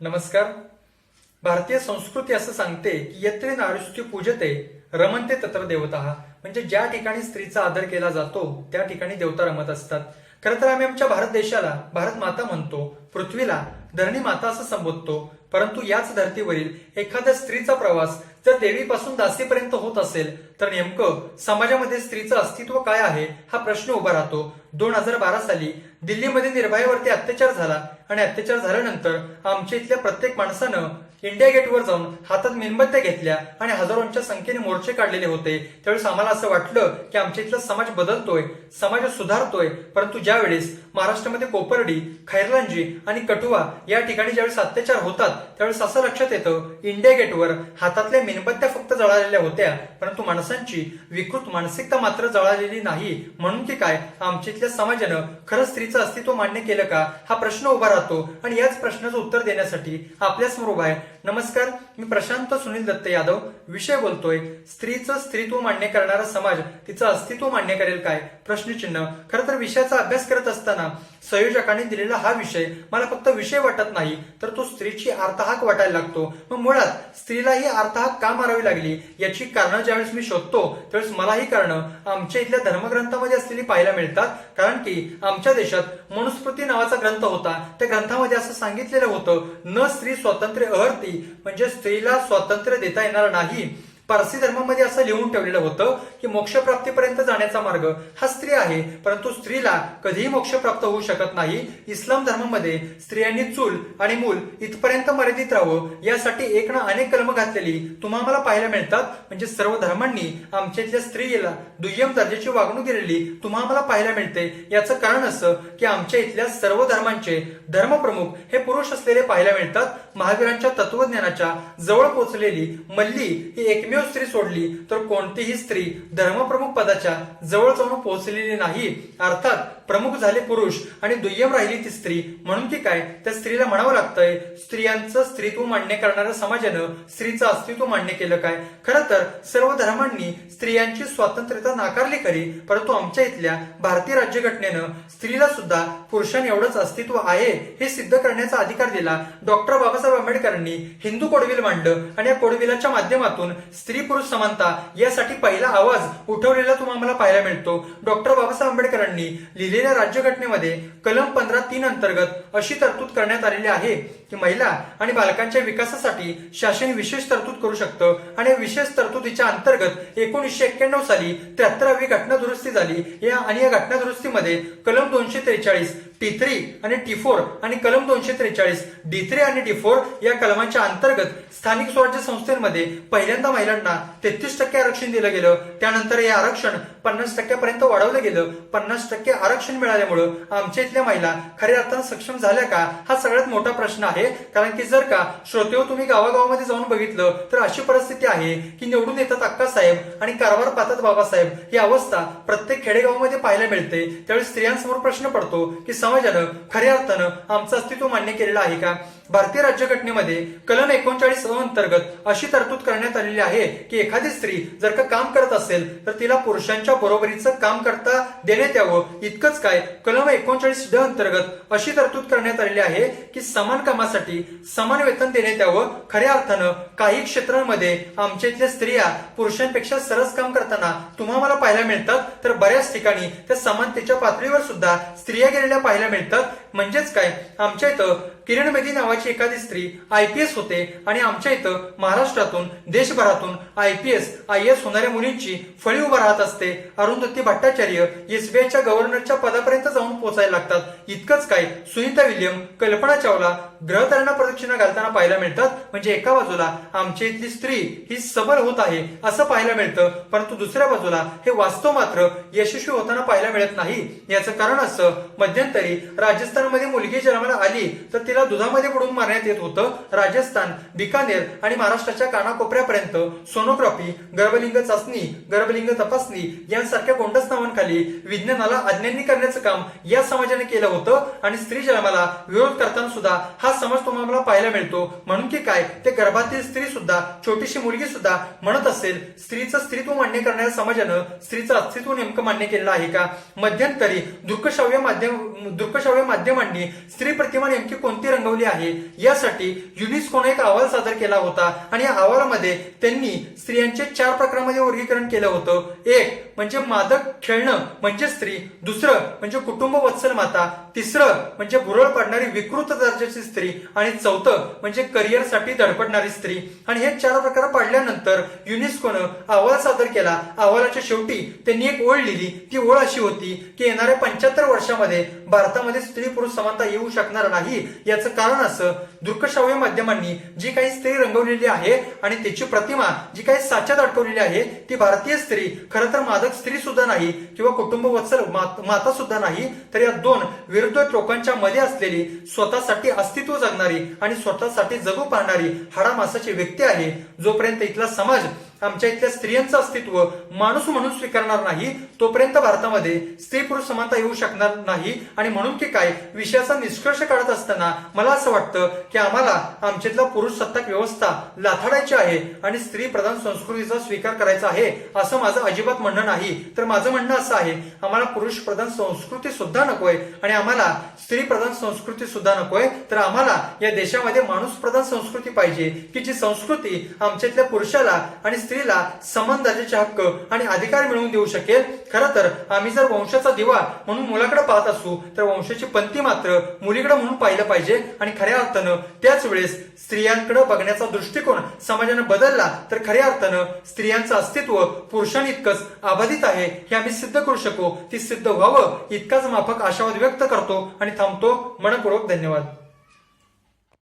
नमस्कार. भारतीय संस्कृती असं सांगते की यत्रे नारुष्टी पूजते रमनते तत्र देवता. म्हणजे ज्या ठिकाणी स्त्रीचा आदर केला जातो त्या ठिकाणी देवता रमत असतात. खरं तर आम्ही आमच्या भारत देशाला भारत माता म्हणतो पृथ्वीला धरणी माता असं संबोधतो. परंतु याच धर्तीवरील एखाद्या स्त्रीचा प्रवास जर देवीपासून दासीपर्यंत होत असेल तर नेमकं समाजामध्ये स्त्रीचं अस्तित्व काय आहे हा प्रश्न उभा राहतो. दोन हजार बारा साली दिल्लीमध्ये निर्भयावरती अत्याचार झाला आणि अत्याचार झाल्यानंतर आमच्या इथल्या प्रत्येक माणसानं इंडिया गेटवर जाऊन हातात मेणबत्त्या घेतल्या आणि हजारोंच्या संख्येने मोर्चे काढलेले होते. त्यावेळेस आम्हाला असं वाटलं की आमच्या इथला समाज बदलतोय समाज सुधारतोय. परंतु ज्यावेळेस महाराष्ट्रामध्ये कोपर्डी खैरलांजी आणि कटुआ या ठिकाणी ज्यावेळेस अत्याचार होतात त्यावेळेस असं लक्षात येतं इंडिया गेटवर हातातल्या मेणबत्त्या फक्त जळालेल्या होत्या. परंतु माणसांची विकृत मानसिकता मात्र जळालेली नाही. म्हणून की काय आमच्या इथल्या समाजानं खरं स्त्रीचं अस्तित्व मान्य केलं का? हा प्रश्न उभा राहतो. आणि याच प्रश्नाचं उत्तर देण्यासाठी आपल्यासमोर उभा आहे नमस्कार मी प्रशांत सुनील दत्त यादव. विषय बोलतोय स्त्रीचं स्त्रीत्व मान्य करणारा समाज तिचं अस्तित्व मान्य करेल काय? प्रश्नचिन्ह. खरं तर विषयाचा अभ्यास करत असताना संयोजकांनी दिलेला हा विषय मला फक्त विषय वाटत नाही तर तो स्त्रीची अर्थहाक वाटायला लागतो. मग मुळात स्त्रीला ही अर्थहाक का मारावी लागली? याची कारणं ज्यावेळेस मी शोधतो त्यावेळेस मला ही कारणं आमच्या इथल्या धर्मग्रंथामध्ये असलेली पाहायला मिळतात. कारण की आमच्या देशात मनुस्मृती नावाचा ग्रंथ होता. त्या ग्रंथामध्ये असं सांगितलेलं होतं न स्त्री स्वातंत्र्य अहर्ती म्हणजे स्त्रीला स्वातंत्र्य देता येणार नाही. पारसी धर्मामध्ये असं लिहून ठेवलेलं होतं की मोक्षप्राप्तीपर्यंत जाण्याचा मार्ग हा स्त्री आहे परंतु स्त्रीला कधीही मोक्ष प्राप्त होऊ शकत नाही. इस्लाम धर्मामध्ये स्त्रियांनी चूल आणि मूल इथपर्यंत मर्यादित राहावं यासाठी एक ना अनेक कलम घातलेली तुम्हाला मला पाहायला मिळतात. म्हणजे सर्व धर्मांनी आमच्या इथल्या स्त्रीला दुय्यम दर्जाची वागणूक दिलेली तुम्हाला पाहायला मिळते. याचं कारण असं की आमच्या इथल्या सर्व धर्मांचे धर्मप्रमुख हे पुरुष असलेले पाहायला मिळतात. महावीरांच्या तत्वज्ञानाच्या जवळ पोहोचलेली मल्ली ही एकमेव स्त्री सोडली तर कोणतीही स्त्री धर्मप्रमुख पदाच्या जवळ जाऊन पोहोचलेली नाही. अर्थात प्रमुख झाले पुरुष आणि दुय्यम राहिली ती स्त्री. म्हणून की काय? त्या स्त्रीला म्हणावं लागतंय स्त्रियांचं स्त्रीत्व मान्य करणाऱ्या समाजानं स्त्रीचं अस्तित्व मान्य केलं काय? खरं तर सर्व धर्मांनी स्त्रियांची स्वातंत्र्यता नाकारली खरी परंतु आमच्या इथल्या भारतीय राज्यघटनेनं स्त्रीला सुद्धा पुरुषांएवढंच अस्तित्व आहे हे सिद्ध करण्याचा अधिकार दिला. डॉक्टर बाबासाहेब आंबेडकरांनी हिंदू कोडविल मांडलं आणि या कोडविलाच्या माध्यमातून स्त्री पुरुष समानता यासाठी पहिला आवाज उठवलेला तुम्हाला पाहायला मिळतो. डॉक्टर बाबासाहेब आंबेडकरांनी दिलेल्या राज्यघटनेमध्ये कलम पंधरा तीन अंतर्गत अशी तरतूद करण्यात आलेली आहे की महिला आणि बालकांच्या विकासासाठी शासन विशेष तरतूद करू शकतं आणि विशेष तरतुदीच्या अंतर्गत एकोणीसशे एक्क्याण्णव साली त्र्याहत्तरावी घटना दुरुस्ती झाली. या आणि या घटना दुरुस्तीमध्ये कलम दोनशे त्रेचाळीस टी थ्री आणि टी फोर आणि कलम दोनशे त्रेचाळीस डी थ्री आणि डी फोर या कलमांच्या अंतर्गत स्थानिक स्वराज्य संस्थेमध्ये पहिल्यांदा महिलांना तेहतीस टक्के आरक्षण दिलं गेलं. त्यानंतर हे आरक्षण पन्नास टक्क्यापर्यंत वाढवलं गेलं. पन्नास टक्के आरक्षण मिळाल्यामुळं आमच्या इथल्या महिला खऱ्या अर्थानं सक्षम झाल्या का? हा सगळ्यात मोठा प्रश्न आहे. कारण की जर का श्रोतेव तुम्ही गावागावामध्ये जाऊन बघितलं तर अशी परिस्थिती आहे की निवडून येतात अक्कासाहेब आणि कारभार पाहतात बाबासाहेब ही अवस्था प्रत्येक खेडेगावामध्ये पाहायला मिळते. त्यावेळी स्त्रियांसमोर प्रश्न पडतो की समाजानं खऱ्या अर्थानं आमचं अस्तित्व मान्य केलेलं आहे का? भारतीय राज्यघटनेमध्ये कलम एकोणचाळीस अ अंतर्गत अशी तरतूद करण्यात आलेली आहे की एखादी स्त्री जर का काम करत असेल तर तिला पुरुषांच्या बरोबरीचं काम करता देण्यात यावं. इतकंच काय कलम एकोणचाळीस ड अंतर्गत अशी तरतूद करण्यात आलेली आहे की समान कामासाठी समान वेतन देण्यात यावं. खऱ्या अर्थानं काही क्षेत्रांमध्ये आमच्या इथल्या स्त्रिया पुरुषांपेक्षा सरस काम करताना तुम्हा मला पाहायला मिळतात तर बऱ्याच ठिकाणी त्या समानतेच्या पातळीवर सुद्धा स्त्रिया गेलेल्या पाहायला मिळतात. म्हणजेच काय आमच्या इथं किरण बेदी नावाची एखादी स्त्री आय पी एस होते आणि आमच्या इथं महाराष्ट्रातून देशभरातून I P S I S होणाऱ्या मुलींची फळी उभा राहत असते. अरुंधती भट्टाचार्य एसबीआयच्या गव्हर्नरच्या पदापर्यंत जाऊन पोहोचायला लागतात. इतकंच काय सुनीता विल्यम कल्पना चावला ग्रहताऱ्यांना प्रदक्षिणा घालताना पाहायला मिळतात. म्हणजे एका बाजूला आमच्या इथली स्त्री ही सबल होत आहे असं पाहायला मिळतं परंतु दुसऱ्या बाजूला हे वास्तव मात्र यशस्वी होताना पाहायला मिळत नाही. याचं कारण असं मध्यंतरी राजस्थानमध्ये मुलगी जन्माला आली तर तिला दुधामध्ये बुडून मारण्यात येत होतं. राजस्थान बिकानेर आणि महाराष्ट्राच्या कानाकोपऱ्यापर्यंत सोनोग्राफी गर्भलिंग चाचणी गर्भलिंग तपासणी यांसारख्या गोंडस नावांखाली विज्ञानाला अज्ञानी करण्याचं काम या समाजाने केलं होतं आणि स्त्री जन्माला विरोध करताना सुद्धा हा समाज तुम्हाला पाहायला मिळतो. म्हणून की काय? ते गर्भातील स्त्री सुद्धा छोटीशी मुलगी सुद्धा म्हणत असेल स्त्रीचं स्त्रीत्व मान्य करणाऱ्या समाजानं स्त्रीचं अस्तित्व नेमकं मान्य केलेलं आहे का? मध्यंतरी दृकश्राव्य माध्यम दृकश्राव्य माध्यमांनी स्त्री प्रतिमा नेमकी कोणती रंगवली आहे. यासाठी युनिस्कोने एक अहवाल सादर केला होता आणि या अहवालामध्ये त्यांनी स्त्रियांचे चार प्रकारामध्ये वर्गीकरण केलं होतं. एक म्हणजे मादक खेळणं म्हणजे स्त्री. दुसरं म्हणजे कुटुंब वत्सल माता. तिसरं म्हणजे भुरळ पाडणारी विकृत दर्जाची स्त्री. आणि चौथं म्हणजे करिअरसाठी धडपडणारी स्त्री. आणि हे चार प्रकार पाडल्यानंतर युनेस्कोनं अहवाल सादर केला. अहवालाच्या शेवटी त्यांनी एक ओळ लिहिली. ती ओळ अशी होती की येणाऱ्या पंच्याहत्तर वर्षामध्ये भारतामध्ये स्त्री पुरुष समानता येऊ शकणार नाही या याचं कारण असं दृकश्राव्य माध्यमांनी जी काही स्त्री रंगवलेली आहे आणि त्याची प्रतिमा जी काही साच्यात अडकवलेली आहे ती भारतीय स्त्री खरं तर मादक स्त्री सुद्धा नाही किंवा कुटुंब वत्सल मात- माता सुद्धा नाही तर या दोन विरुद्ध लोकांच्या मध्ये असलेली स्वतःसाठी अस्तित्व जगणारी आणि स्वतःसाठी जगू पाहणारी हाडामासाची व्यक्ती आहे जोपर्यंत इथला समाज आमच्या इथल्या स्त्रियांचं अस्तित्व माणूस म्हणून स्वीकारणार नाही तोपर्यंत भारतामध्ये स्त्री पुरुष समानता येऊ शकणार नाही. आणि म्हणून की काय विषयाचा निष्कर्ष काढत असताना मला असं वाटतं की आम्हाला आमच्यातला पुरुष सत्ताक व्यवस्था लाथाडायची आहे आणि स्त्री प्रधान संस्कृतीचा स्वीकार करायचा आहे असं माझं अजिबात म्हणणं नाही. तर माझं म्हणणं असं आहे आम्हाला पुरुष प्रधान संस्कृती सुद्धा नकोय आणि आम्हाला स्त्री प्रधान संस्कृती सुद्धा नकोय. तर आम्हाला या देशामध्ये माणूस प्रधान संस्कृती पाहिजे की जी संस्कृती आमच्यातल्या पुरुषाला आणि स्त्रीला समान दर्जाचे हक्क आणि अधिकार मिळवून देऊ शकेल. खरं तर आम्ही जर वंशाचा दिवा म्हणून मुलाकडे पाहत असू तर वंशाची पंथी मात्र मुलीकडे म्हणून पाहिलं पाहिजे. आणि खऱ्या अर्थानं त्याच वेळेस स्त्रियांकडे बघण्याचा दृष्टिकोन समाजानं बदलला तर खऱ्या अर्थानं स्त्रियांचं अस्तित्व पुरुषांइतकंच अबाधित आहे हे आम्ही सिद्ध करू शकू. ती सिद्ध व्हावं इतकाच माफक आशावाद व्यक्त करतो. आणि थांबतो. मनपूर्वक धन्यवाद.